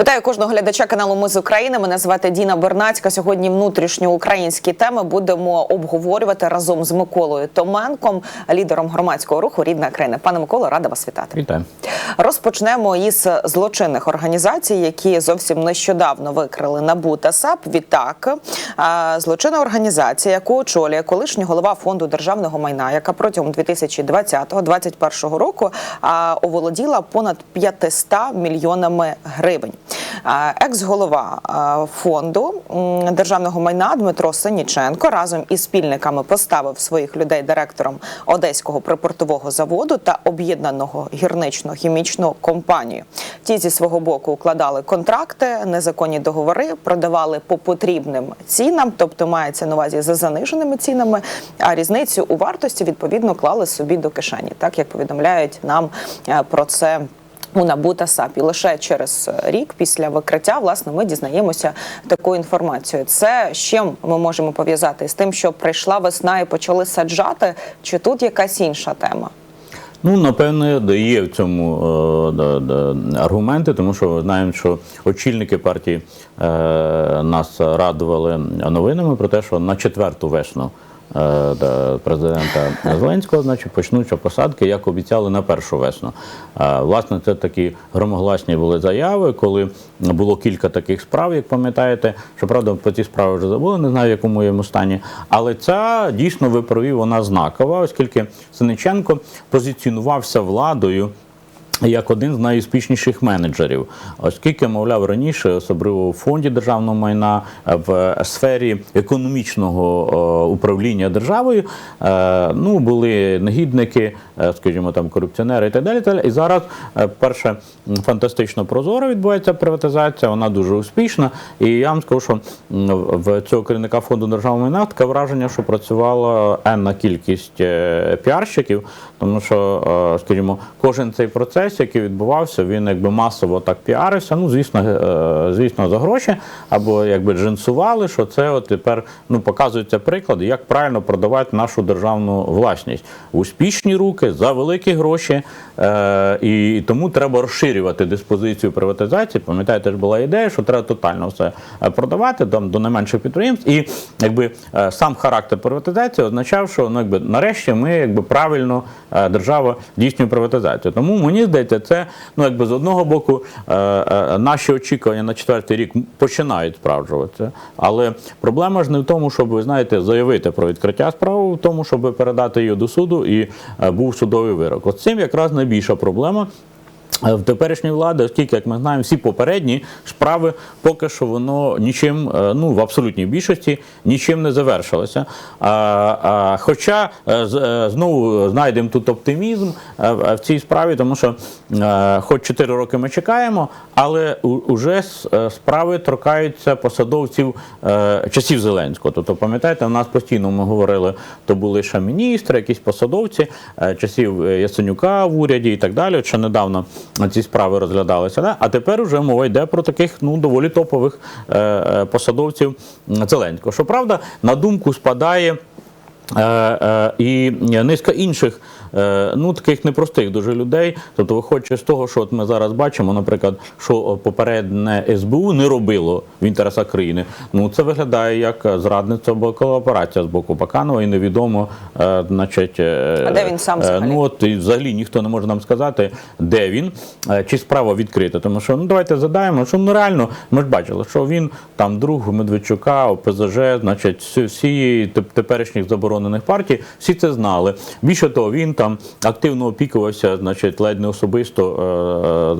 Вітаю кожного глядача каналу Ми з України. Мене звати Діна Бернацька. Сьогодні внутрішньоукраїнські теми будемо обговорювати разом з Миколою Томенком, лідером громадського руху Рідна країна. Пане Миколо, рада вас вітати. Вітаю. Розпочнемо із злочинних організацій, які зовсім нещодавно викрили НАБУ та САП. Відтак, злочинна організація, яку очолює колишній голова фонду державного майна, яка протягом 2020-2021 року оволоділа понад 500 мільйонами гривень. Екс-голова фонду державного майна Дмитро Синіченко разом із спільниками поставив своїх людей директором Одеського припортового заводу та об'єднаного гірнично-хімічну компанію. Ті зі свого боку укладали контракти, незаконні договори, продавали по потрібним цінам, тобто мається на увазі за заниженими цінами. А різницю у вартості відповідно клали собі до кишені, так як повідомляють нам е, про це. У НАБУ та САП. І лише через рік після викриття власне ми дізнаємося таку інформацію. Це з чим ми можемо пов'язати з тим, що прийшла весна і почали саджати, чи тут якась інша тема? Ну, напевне, де є в цьому е, да, да, аргументи, тому що ми знаємо, що очільники партії е, нас радували новинами про те, що на четверту весну е, президента Зеленського, значить, почнуться посадки, як обіцяли на першу весну. Е, власне, це такі громогласні були заяви, коли було кілька таких справ, як пам'ятаєте. Щоправда, про ці справи вже забули, не знаю, в якому йому стані. Але ця дійсно ви праві, вона знакова, оскільки Синиченко позиціонувався владою. Як один з найуспішніших менеджерів, оскільки, мовляв, раніше, особливо в фонді державного майна, е, в сфері економічного е, управління державою, е, ну були негідники, скажімо, там корупціонери і так далі. І зараз, перше, фантастично прозоро відбувається приватизація, вона дуже успішна. І я вам скажу, що в цього керівника фонду державного майна таке враження, що працювала енна кількість піарщиків, тому що, скажімо, кожен цей процес, який відбувався, він якби масово так піарився. Ну, звісно, е, звісно, за гроші, або якби джинсували, що це от тепер ну, показуються приклади, як правильно продавати нашу державну власність. Успішні руки за великі гроші. Е, і тому треба розширювати диспозицію приватизації. Пам'ятаєте, ж була ідея, що треба тотально все е, продавати там, до найменших підприємств. І якби сам характер приватизації означав, що ну, якби, нарешті ми якби, правильно держава здійснює приватизацію. Тому мені здається, це ну, якби, з одного боку е, е, наші очікування на четвертий рік починають справджуватися. Але проблема ж не в тому, щоб ви знаєте, заявити про відкриття справи, в тому, щоб передати її до суду і е, був судовий вирок. От цим якраз найбільша проблема. Е, В теперішньої влади, оскільки, як ми знаємо, всі попередні справи поки що воно нічим, е, ну в абсолютній більшості нічим не завершилося. Хоча е, знову знайдемо тут оптимізм в цій справі, тому що хоч 4 роки ми чекаємо, але вже справи торкаються посадовців часів Зеленського. Тобто, пам'ятаєте, у нас постійно ми говорили, то були ще міністри, якісь посадовці часів Яценюка в уряді і так далі. От Ще недавно ці справи розглядалися. Да? А тепер вже мова йде про таких ну доволі топових е, е, посадовців Зеленського. Щоправда, на думку спадає. Е, І низка інших, ну таких непростих дуже людей. Тобто, виходячи з того, що от ми зараз бачимо, наприклад, що попередне СБУ не робило в інтересах країни. Ну це виглядає як зрадництво або колаборація з боку Баканова, і невідомо, е, значить, е, А де він сам е, взагалі? Ну от і взагалі ніхто не може нам сказати, де він, е, чи справа відкрита. Тому що ну давайте задаємо, що ну реально ми ж бачили, що він там друг Медведчука, ОПЗЖ, значить, всі теперішніх заборонених партій, всі це знали. Більше того, він там активно опікувався, значить, ледь не особисто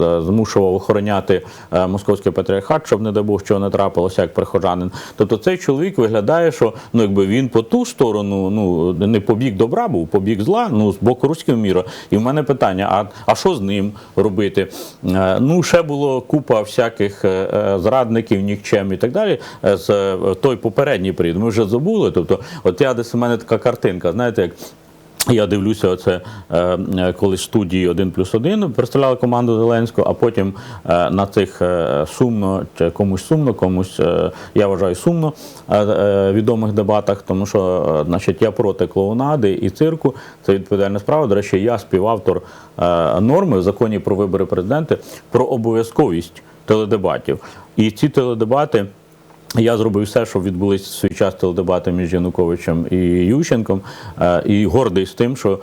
е, е, змушував охороняти е, московський патріархат, щоб не дай Бог чого не трапилося як прихожанин. Тобто цей чоловік виглядає, що ну якби він по ту сторону, ну не по бік добра був, по бік зла, ну з боку руського міра. І в мене питання: а, а що з ним робити? Е, Ну, ще було купа всяких е, е, зрадників, нікчем і так далі. е, З е, той попередній період. Ми вже забули. Тобто, от я десь у мене така картинка, знаєте, як. Я дивлюся, оце е, е, коли студії 1 плюс 1 представляли команду Зеленського, а потім е, на цих сумно, чи комусь сумно, комусь я вважаю сумно відомих дебатах, тому що значить, я проти клоунади і цирку. Це відповідальна справа. До речі, я співавтор норми в законі про вибори президента про обов'язковість теледебатів. І ці теледебати. Я зробив все, щоб відбулися свій час теледебати між Януковичем і Ющенком, е, і гордий з тим, що е,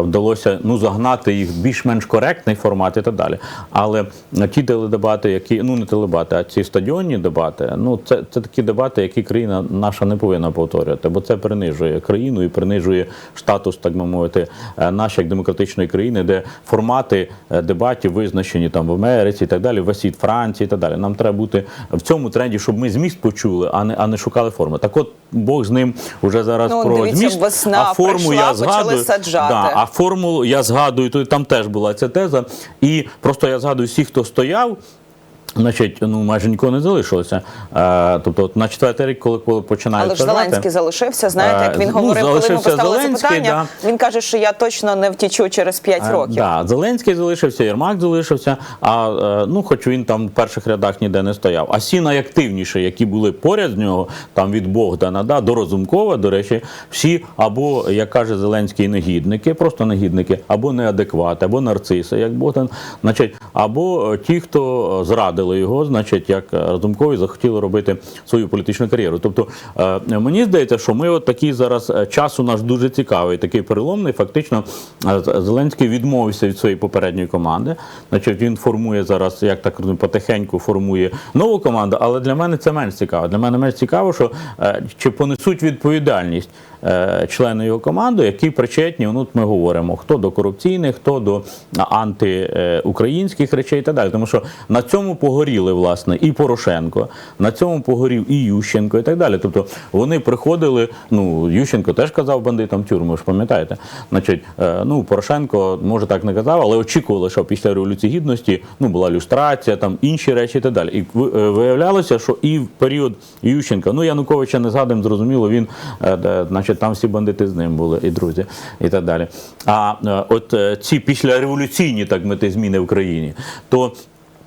вдалося ну загнати їх в більш-менш коректний формат і так далі. Але ті теледебати, які ну не телебати, а ці стадіонні дебати, ну це, це такі дебати, які країна наша не повинна повторювати, бо це принижує країну і принижує статус, так би мовити, е, нашої демократичної країни, де формати дебатів визначені там в Америці і так далі, в світ Франції і так далі. Нам треба бути в цьому тренді, щоб ми зміст почули, а не а не шукали форми. Так от Бог з ним уже зараз Ну, про дивіться, зміст, весна а форму прийшла, я згадую. Да, а формулу я згадую, то там теж була ця теза. І просто я згадую всіх, хто стояв. Значить, ну майже нікого не залишилося. Е, тобто, на четвертий рік, коли, коли починають Але ж саджати, Зеленський залишився. Знаєте, як він ну, говорив, коли залишився поставили Зеленський, запитання, він каже, що я точно не втічу через 5 Е, років. Да, Зеленський залишився, Єрмак залишився. А е, ну, хоч він там в перших рядах ніде не стояв. А всі найактивніші, які були поряд з нього, там від Богдана да, до Розумкова, до речі, всі або, як каже Зеленський, негідники, просто негідники, або неадеквати, або нарциси, як Богдан, значить, або е, ті, хто е, зрадили його, значить, як е, Разумкові захотіли робити свою політичну кар'єру. Тобто, е, мені здається, що ми от такий зараз е, час у нас дуже цікавий, такий переломний. Фактично, Зеленський відмовився від своєї попередньої команди. Значить, він формує зараз, як так розумію, потихеньку формує нову команду. Але для мене це менш цікаво. Для мене менш цікаво, що чи понесуть відповідальність члени його команди, які причетні. Ну, ми говоримо, хто до корупційних, хто до антиукраїнських речей і так далі. Тому що на цьому погоріли власне і Порошенко, на цьому погорів і Ющенко, і так далі. Тобто вони приходили. Ну Ющенко теж казав бандитам тюрму, ж пам'ятаєте? Значить, е, ну Порошенко може так не казав, але очікували, що після революції гідності ну була люстрація, там інші речі і так далі. І е, виявлялося, що і в період Ющенка, ну Януковича не згадуємо, зрозуміло, він е, значить там всі бандити з ним були, і друзі, і так далі. А е, от е, ці післяреволюційні так мети зміни в країні, то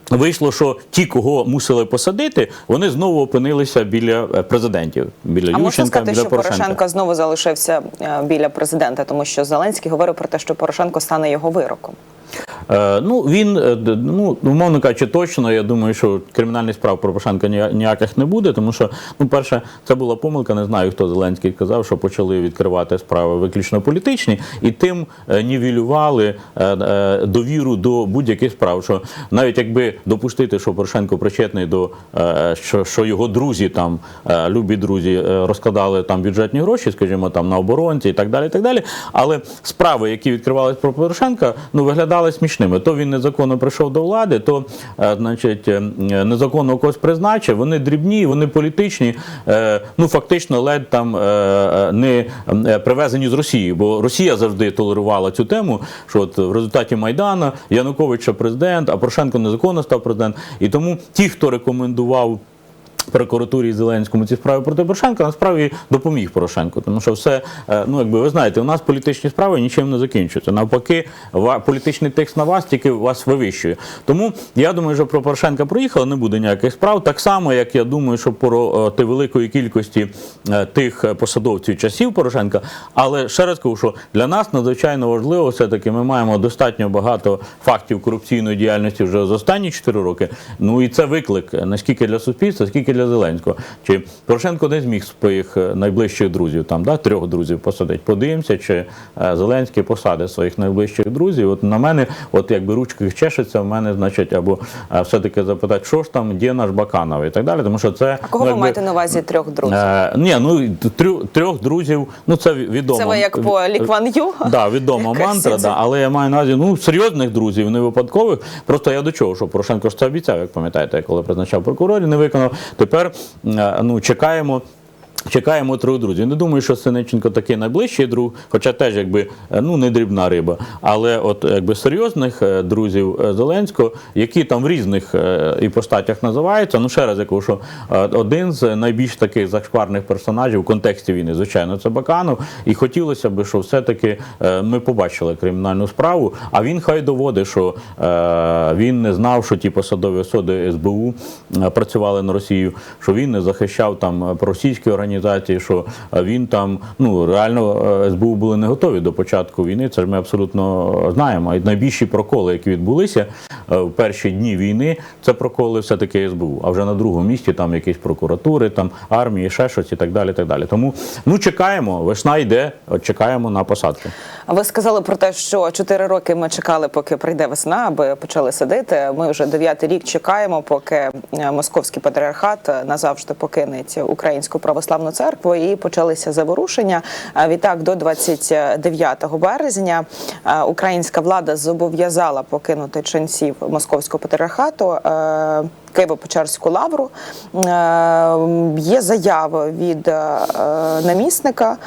Вийшло, що ті, кого мусили посадити, вони знову опинилися біля е, президентів, біля А можна сказати, біля що Порошенка. Порошенко знову залишився біля президента, тому що Зеленський говорив про те, що Порошенко стане його вироком. Е, ну він е, ну умовно кажучи, точно. Я думаю, що кримінальних справ про Порошенка нія- ніяких не буде, тому що ну, перше, це була помилка. Не знаю, хто Зеленський казав, що почали відкривати справи виключно політичні, і тим е, нівелювали довіру до будь-яких справ. Що навіть якби допустити, що Порошенко причетний до що, що його друзі там любі друзі розкладали там бюджетні гроші, скажімо, там на оборонці і так далі. І так далі. Але справи, які відкривались про Порошенка, ну виглядали смішними. То він незаконно прийшов до влади, то е, значить е, незаконно когось призначив. Вони дрібні, вони політичні. е, Ну фактично, ледь там е, е, не е, привезені з Росії, бо Росія завжди толерувала цю тему. Що от в результаті Майдана Януковича президент, а Порошенко незаконно став президент. І тому ті, хто рекомендував прокуратурі Зеленському ці справи проти Порошенка насправді допоміг Порошенку, тому що все, е, ну якби ви знаєте, у нас політичні справи нічим не закінчуються. Навпаки, політичний текст на вас тільки вас вивищує. Тому я думаю, що про Порошенка проїхало, не буде ніяких справ. Так само, як я думаю, що про е, ти великої кількості е, тих посадовців часів Порошенка. Але ще раз кажу, що для нас надзвичайно важливо, все таки ми маємо достатньо багато фактів корупційної діяльності вже за останні 4 роки. Ну і це виклик наскільки для суспільства, скільки для Зеленського. Чи Порошенко не зміг своїх е, найближчих друзів, там да, трьох друзів посадити. Подивимося, чи е, Зеленський посадить своїх найближчих друзів. От на мене, от якби ручки чешеться, в мене, значить, або е, все-таки запитати, що ж там, де наш Баканов і так далі. Тому що це А кого ну, ви маєте на увазі трьох друзів? Е, ні, ну трьох, трьох друзів, ну це відомо. Це ви як по Лікван Ю? Да, відома мантра, да, але я маю на увазі ну, серйозних друзів, не випадкових. Просто я до чого, що Порошенко ж це обіцяв, як пам'ятаєте, коли призначав прокурорів, не виконав. Тепер е, ну, чекаємо. Чекаємо трьох друзів. Не думаю, що Синиченко такий найближчий друг, хоча теж якби е, ну не дрібна риба. Але от якби серйозних е, друзів е, Зеленського, які там в різних іпостатях називаються. Ну ще раз я кажу, що один з найбільш таких зашкварних персонажів в контексті війни, звичайно, це Баканов. І хотілося б, що все-таки ми побачили кримінальну справу. А він хай доводить, що він не знав, що ті посадові особи СБУ працювали на Росію, що він не захищав там проросійські організації організації, що е, він там ну реально е, СБУ були не готові до початку війни. Це ж ми абсолютно знаємо. І найбільші проколи, які відбулися е, в перші дні війни, це проколи все таки СБУ. А вже на другому місці там якісь прокуратури, там армії, ще щось і так далі. Так далі. Тому ну чекаємо. Весна йде, чекаємо на посадки. А Ви сказали про те, що чотири роки ми чекали, поки прийде весна, аби почали садити. Ми вже дев'ятий рік чекаємо, поки московський патріархат назавжди покине українську православну церкву. І почалися заворушення. Відтак, до 29 березня е, українська влада зобов'язала покинути ченців московського патріархату. Києво-Печерську лавру Е, є заява від е, намісника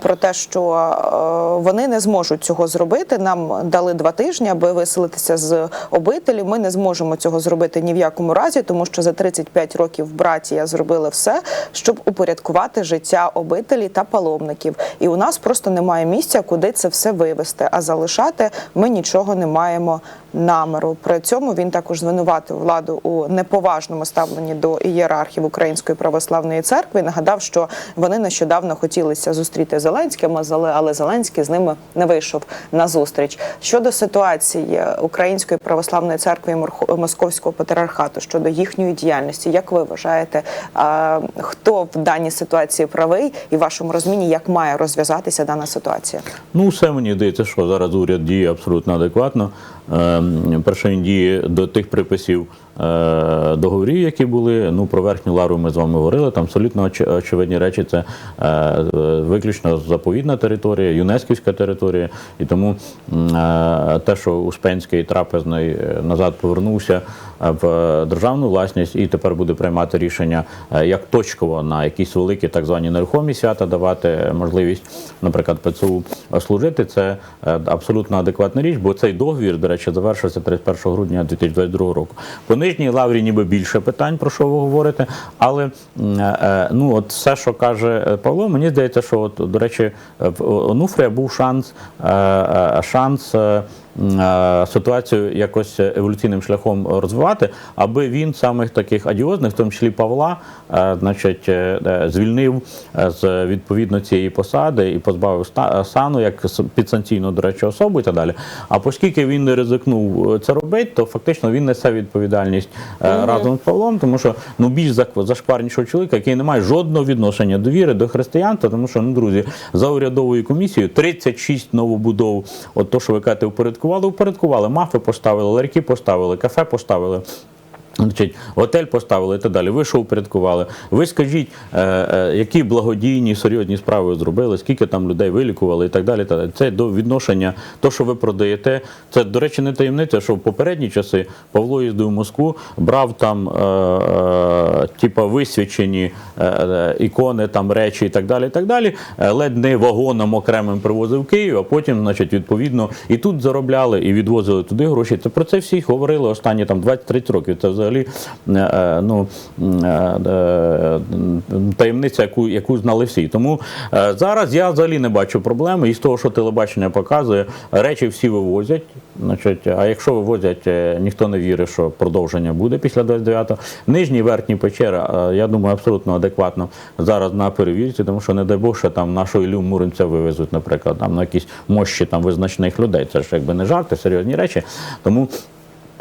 про те, що е, вони не зможуть цього зробити. Нам дали два тижні, аби виселитися з обителі. Ми не зможемо цього зробити ні в якому разі, тому що за 35 років братія зробили все, щоб упорядкувати життя обителі та паломників. І у нас просто немає місця, куди це все вивести. А залишати ми нічого не маємо наміру. При цьому він також звинуватив владу у неповажному ставленні до ієрархів Української православної церкви. Нагадав, що вони нещодавно хотілися зустріти Зеленським, але- Зеленський з ними не вийшов на зустріч. Щодо ситуації Української православної церкви і Московського патріархату щодо їхньої діяльності, як ви вважаєте, хто в даній ситуації правий і в вашому розумінні, як має розв'язатися дана ситуація? Ну, все мені здається, що зараз уряд діє абсолютно адекватно. Ем, Перше він діє до тих приписів договорів, які були. Ну, про верхню лару ми з вами говорили. Там абсолютно оч- очевидні речі. Це е, виключно заповідна територія, юнесківська територія. І тому е, те, що Успенський трапезний е, назад повернувся е, в державну власність і тепер буде приймати рішення е, як точково на якісь великі так звані нерухомі свята давати можливість, наприклад, ПЦУ служити. Це е, абсолютно адекватна річ, бо цей договір, до речі, завершився 31 грудня 2022 року. По нижній лаврі ніби більше питань, про що ви говорите, але е, ну от все, що каже е, Павло, мені здається, що от, до речі, в Онуфрія був шанс, е, е, шанс. Е, Ситуацію якось еволюційним шляхом розвивати, аби він самих таких адіозних, в тому числі Павла, е, значить, е, звільнив з відповідно цієї посади і позбавив сану як підсанкційну, до речі, особу і так далі. А оскільки він не ризикнув це робити, то фактично він несе відповідальність е, разом з Павлом, тому що ну більш зашкварнішого чоловіка, який не має жодного відношення до віри, до християнства, тому що ну друзі, за урядовою комісією 36 новобудов, от то, що ви кажете, упорядкували, упорядкували, мафи поставили, ларьки поставили, кафе поставили. Значить, готель поставили і так далі. Ви що упорядкували? Ви скажіть, е, е, які благодійні серйозні справи ви зробили, скільки там людей вилікували і так далі. Це до відношення, то, що ви продаєте. Це, до речі, не таємниця, що в попередні часи Павло їздив в Москву, брав там е, е, типа висвячені е, ікони, там речі і так далі. і так далі. Ледь не вагоном окремим привозив Київ, а потім, значить, відповідно, і тут заробляли, і відвозили туди гроші. Це про це всі говорили останні там 20-30 років. Це взагалі е, е, ну, е, таємниця, яку, яку знали всі. Тому зараз я взагалі не бачу проблеми. І з того, що телебачення показує, речі всі вивозять. Значить, а якщо вивозять, ніхто не вірить, що продовження буде після 29-го. Нижні верхні печера, е, я думаю, абсолютно адекватно зараз на перевірці, тому що не дай Бог, що там нашого Ілю Муромця вивезуть, наприклад, там на якісь мощі там визначних людей. Це ж якби не жарти, серйозні речі. Тому.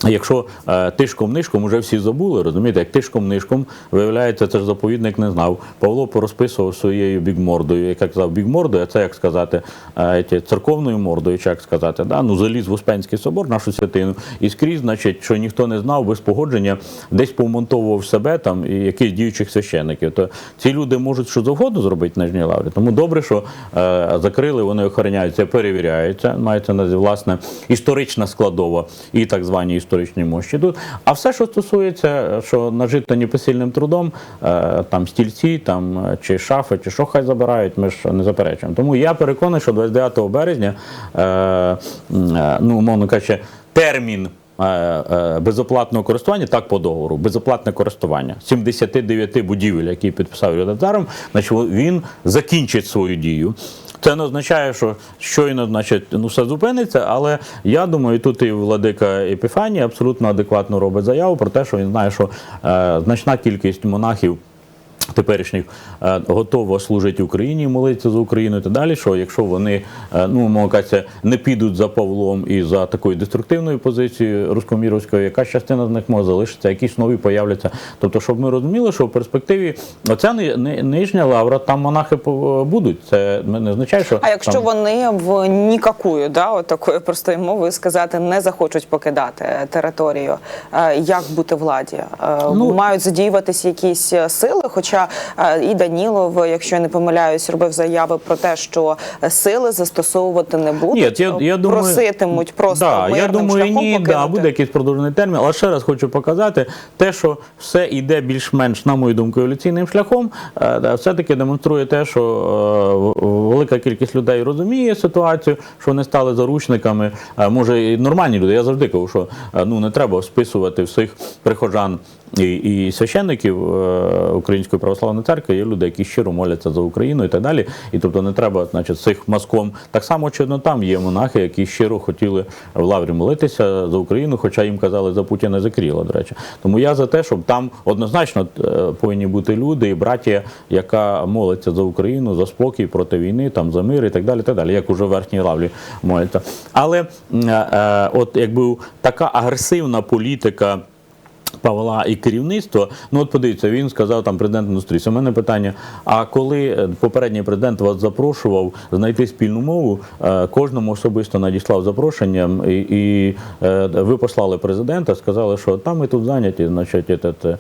Якщо е, тишком нишком вже всі забули, розумієте, як тишком нишком, виявляється, це ж заповідник не знав. Павло порозписував своєю бігмордою, як казав, бігмордою, а це як сказати, е, церковною мордою, чи як сказати, да? ну заліз в Успенський собор, нашу святину, і скрізь, значить, що ніхто не знав без погодження, десь повмонтовував себе там і якихось діючих священиків. То ці люди можуть що завгодно зробити в Нижній Лаврі. Тому добре, що е, закрили, вони охороняються, перевіряються. Мається на власне історична складова і так звані історичні мощі тут. А все, що стосується, що нажито непосильним трудом, е, там стільці, там е, чи шафи, чи що хай забирають, ми ж не заперечуємо. Тому я переконаний, що 29 березня, е, ну, умовно кажучи, термін. Безоплатного користування, так по договору, безоплатне користування 79 будівель, які підписав Юридазаром, значить він закінчить свою дію. Це не означає, що щойно значить, ну, все зупиниться, але я думаю, тут і владика Епіфаній абсолютно адекватно робить заяву про те, що він знає, що е, значна кількість монахів Теперішніх е, готово служити Україні, молитися за Україну і так далі. Що якщо вони е, ну мова кажеться, не підуть за Павлом і за такою деструктивною позицією руськоміровською, якась частина з них може залишитися, якісь нові появляться. Тобто, щоб ми розуміли, що в перспективі оця ни- ни- нижня лавра, там монахи будуть. Це не означає, що А якщо там... вони в нікакую, да, от такою простою мовою сказати, не захочуть покидати територію, е, як бути владі? Ну- Мають задіюватися якісь сили. Хоча е, і Данілов, якщо я не помиляюсь, робив заяви про те, що сили застосовувати не будуть, Ні, я, я думаю, проситимуть просто да, мирним я думаю, шляхом ні, покинути. да, буде якийсь продовжений термін. Але ще раз хочу показати те, що все йде більш-менш, на мою думку, еволюційним шляхом. е, Все-таки демонструє те, що е, велика кількість людей розуміє ситуацію, що вони стали заручниками. Може, і нормальні люди. Я завжди кажу, що ну не треба списувати всіх прихожан. І, і священників е, Української православної церкви є люди, які щиро моляться за Україну і так далі. І тобто не треба, значить, цих маском. Так само, очевидно, там є монахи, які щиро хотіли в лаврі молитися за Україну, хоча їм казали за Путіна за Кирила, до речі. Тому я за те, щоб там однозначно е, повинні бути люди і братія, яка молиться за Україну, за спокій проти війни, там за мир і так далі. так далі, Як уже в верхній лаврі моляться. Але е, е, от якби така агресивна політика. Павла і керівництво. Ну от подивіться, він сказав там президент зустрівся. У мене питання: а коли е, попередній президент вас запрошував знайти спільну мову, е, кожному особисто надіслав запрошення, і, і е, ви послали президента, сказали, що там ми тут зайняті, значить, е, е,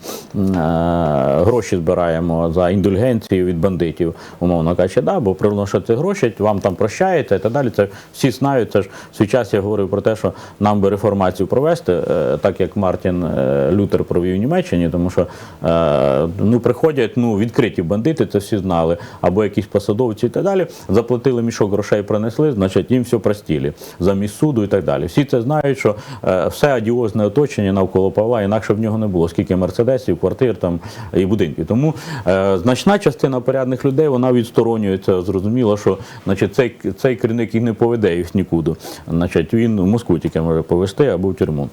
гроші збираємо за індульгенцію від бандитів, умовно кажучи, да, бо приношу ці гроші, вам там прощається і так далі. Це всі знають. Це ж в свій час я говорив про те, що нам би реформацію провести, так як Мартін Лютер провів в Німеччині, тому що е, ну приходять ну відкриті бандити, це всі знали, або якісь посадовці і так далі. Заплатили мішок грошей, принесли, значить їм все простілі замість суду і так далі. Всі це знають, що е, все адіозне оточення навколо Павла, інакше в нього не було скільки мерседесів, квартир там і будинків. Тому е, значна частина порядних людей вона відсторонюється. Зрозуміло, що значить цей цей керівник їх не поведе їх нікуди. Значить, він в Москву тільки може повести або в тюрму.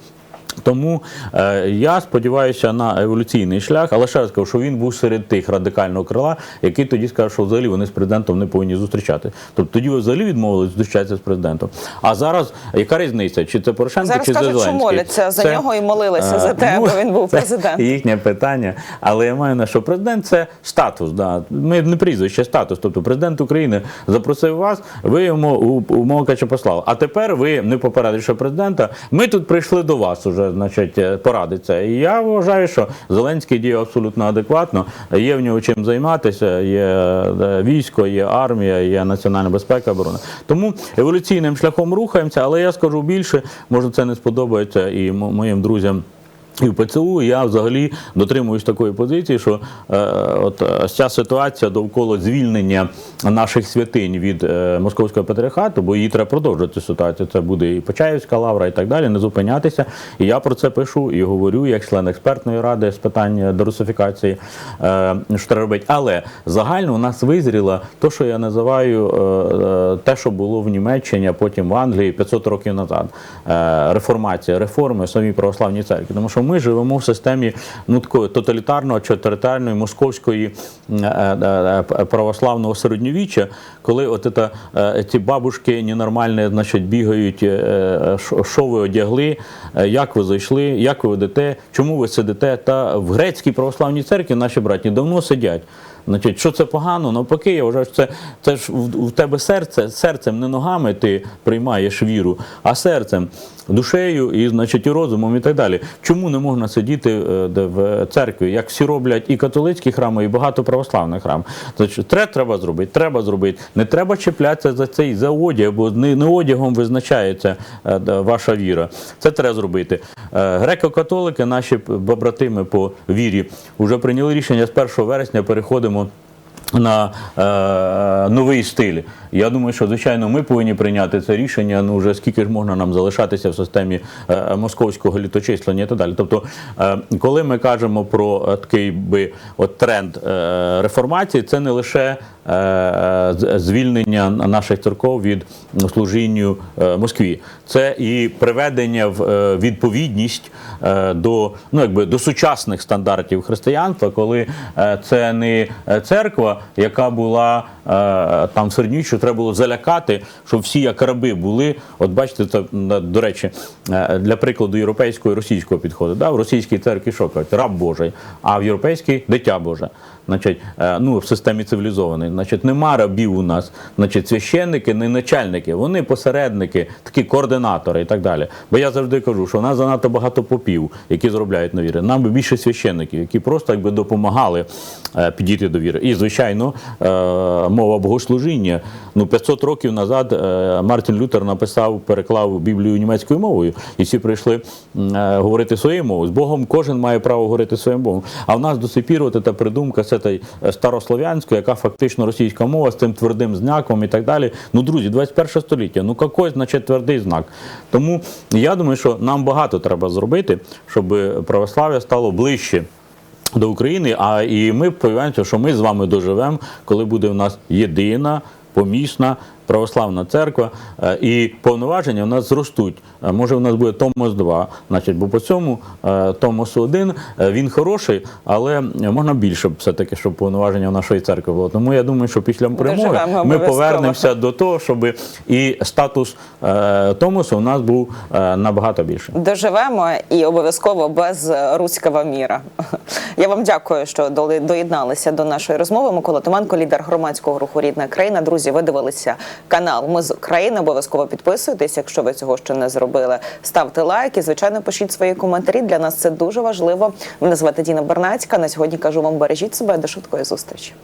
Тому е, я сподіваюся на еволюційний шлях, але ще раз кажу, що він був серед тих радикального крила, які тоді сказав, що взагалі вони з президентом не повинні зустрічати. Тобто тоді ви взагалі відмовились зустрічатися з президентом. А зараз яка різниця? Чи це Порошенко, Зараз чи це кажуть, що Зеленський? моляться за Це, нього і молилися е, за те, ну, аби він був це президентом. Їхнє питання. Але я маю на що президент це статус. Да. Ми не прізвище, статус. Тобто президент України запросив вас, ви йому у- умовно кажучи, послали. А тепер ви не попередивши президента. Ми тут прийшли до вас уже, значить, порадиться. І я вважаю, що Зеленський діє абсолютно адекватно. Є в нього чим займатися. Є е, військо, є армія, є національна безпека, оборона. Тому еволюційним шляхом рухаємося. Але я скажу більше, може це не сподобається і моїм друзям. І в ПЦУ я взагалі дотримуюсь такої позиції, що е, от е, ця ситуація довкола звільнення наших святинь від е, московського патріархату, бо її треба продовжувати ситуацію. Це буде і Почаївська лавра, і так далі, не зупинятися. І я про це пишу і говорю як член експертної ради з питань дерусифікації, е, що треба робити. Але загально у нас визріло те, що я називаю е, е, те, що було в Німеччині, а потім в Англії 500 років назад. Е, Реформація, реформи в самій православній церкві. Тому що ми живемо в системі ну, тоталітарного чи тоталітарної московської е, е, е, православного середньовіччя, коли от ета, е, ці бабушки ненормальні, значить, бігають, що- ви одягли, як ви зайшли, як ви ведете, чому ви сидите. Та в грецькій православній церкві наші браті давно сидять. Значить, що це погано? Навпаки, я вважаю, що це, це ж в, тебе серце, серцем, не ногами ти приймаєш віру, а серцем, душею і, значить, і розумом і так далі. Чому не можна сидіти е, в церкві, як всі роблять і католицькі храми, і багато православних храм? Значить, треба, треба зробити, треба зробити. Не треба чіплятися за цей за одяг, бо не, не одягом визначається е, ваша віра. Це треба зробити. Е, Греко-католики, наші побратими по вірі, вже прийняли рішення з 1 вересня переходимо на е, новий стиль. Я думаю, що звичайно ми повинні прийняти це рішення. Ну вже скільки ж можна нам залишатися в системі е, московського літочислення і так далі. Тобто, е, коли ми кажемо про е, такий би от тренд е, реформації, це не лише звільнення наших церков від служінню е, Москві. Це і приведення в е, відповідність е, до, ну, якби, до сучасних стандартів християнства, коли е, це не е, церква, яка була е, там в що треба було залякати, щоб всі як раби були. От бачите, це до речі, е, для прикладу європейського і російського підходу. Да? В російській церкві що кажуть? Раб Божий, а в європейській дитя Боже. Значить, е, ну, в системі цивілізованій. Значить, нема рабів у нас. Значить, священники, не начальники, вони посередники, такі координатори і так далі. Бо я завжди кажу, що у нас занадто багато попів, які зробляють на віри. Нам би більше священників, які просто якби допомагали е, підійти до віри. І, звичайно, е, мова богослужіння. Ну, 500 років назад Мартін Лютер написав, переклав Біблію німецькою мовою, і всі прийшли говорити своєю мовою. З Богом кожен має право говорити своїм Богом. А в нас до сих пір от ця придумка цієї старослов'янської, яка фактично російська мова з цим твердим знаком і так далі. Ну, друзі, 21 століття. Ну, який, значить, твердий знак. Тому я думаю, що нам багато треба зробити, щоб православ'я стало ближче до України. А і ми сподіваємося, що ми з вами доживемо, коли буде у нас єдина помісна православна церква, е, і повноваження в нас зростуть. Е, Може, у нас буде Томос 2, значить, бо по цьому е, Томосу 1 е, він хороший, але можна більше все-таки, щоб повноваження в нашої церкви було. Тому я думаю, що після перемоги ми повернемося до того, щоб і статус Томосу у нас був набагато більший. Доживемо і обов'язково без руського міра. Я вам дякую, що доєдналися до нашої розмови. Микола Томенко, лідер громадського руху Рідна країна. Друзі, ви дивилися канал. Ми з України. Обов'язково підписуйтесь. Якщо ви цього ще не зробили, ставте лайк і звичайно пишіть свої коментарі. Для нас це дуже важливо. Мене звати Діна Бернацька. На сьогодні кажу вам бережіть себе до швидкої зустрічі.